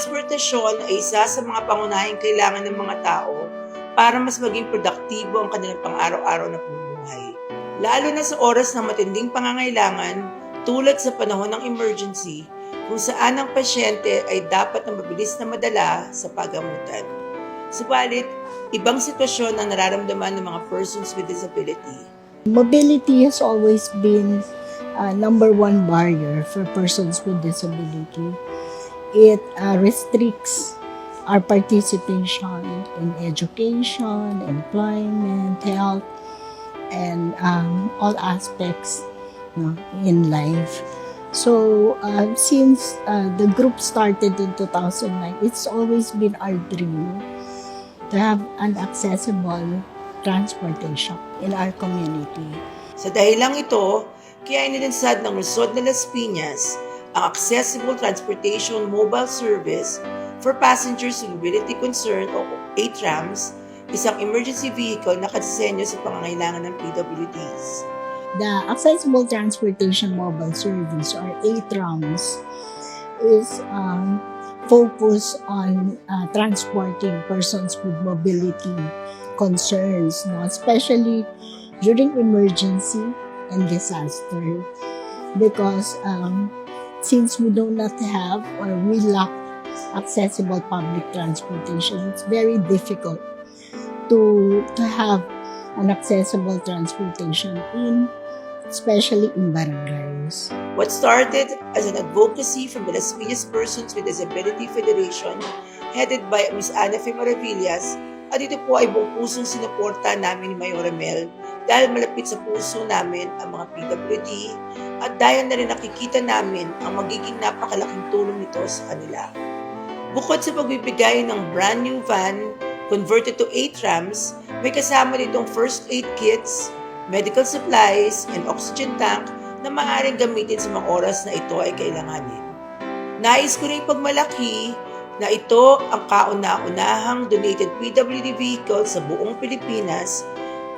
Rehabilitasyon ay isa sa mga pangunahing kailangan ng mga tao para mas maging produktibo ang kanilang pang-araw-araw na pamumuhay. Lalo na sa oras ng matinding pangangailangan tulad sa panahon ng emergency kung saan ang pasyente ay dapat na mabilis na madala sa pagamutan. Subalit, ibang sitwasyon ang nararamdaman ng mga persons with disability. Mobility has always been uh, number one barrier for persons with disability. It uh, restricts our participation in education, employment, health, and um, all aspects no, in life. So, uh, since uh, the group started in 2009, it's always been our dream to have an accessible transportation in our community. Sa dahilang ito, kaya inilinsad ng Luzon de Las Piñas ang Accessible Transportation Mobile Service for Passengers with Mobility Concern o ATRAMS, isang emergency vehicle na kadisenyo sa pangangailangan ng PWDs. The Accessible Transportation Mobile Service or ATRAMS is um, focused on uh, transporting persons with mobility concerns, no? especially during emergency and disaster. Because um, since we do not have or we lack accessible public transportation, it's very difficult to to have an accessible transportation in especially in barangays. What started as an advocacy from the Las Piñas Persons with Disability Federation headed by Ms. Ana Fe Maravillas at ito po ay buong pusong sinuporta namin ni Mayora Mel dahil malapit sa puso namin ang mga PWD at dahil na rin nakikita namin ang magiging napakalaking tulong nito sa kanila. Bukod sa pagbibigay ng brand new van converted to 8 trams, may kasama ditong first aid kits, medical supplies, and oxygen tank na maaaring gamitin sa mga oras na ito ay kailanganin. Nais ko rin pagmalaki na ito ang kauna-unahang donated PWD vehicle sa buong Pilipinas.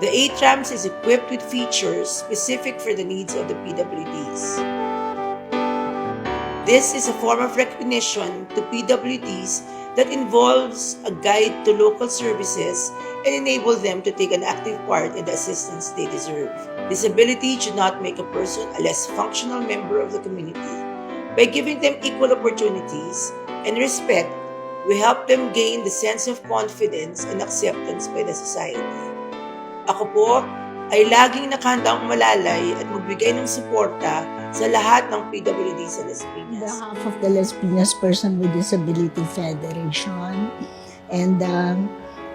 The 8 trams is equipped with features specific for the needs of the PWDs. This is a form of recognition to PWDs that involves a guide to local services and enable them to take an active part in the assistance they deserve. Disability should not make a person a less functional member of the community. By giving them equal opportunities and respect, we help them gain the sense of confidence and acceptance by the society. Ako po ay laging nakahandang umalalay at magbigay ng suporta sa lahat ng PWD sa Las Piñas. behalf of the Las Piñas Person with Disability Federation and um,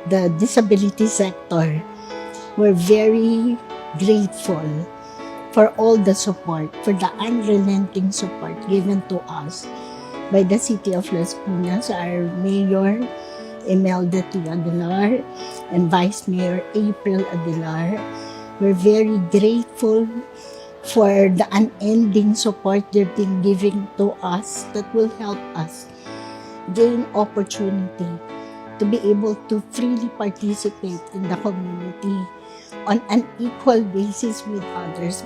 the disability sector, we're very grateful for all the support, for the unrelenting support given to us by the City of Las Piñas, our Mayor, Imelda T. Aguilar, and Vice Mayor April Aguilar. We're very grateful for the unending support they've been giving to us that will help us gain opportunity to be able to freely participate in the community on an equal basis with others.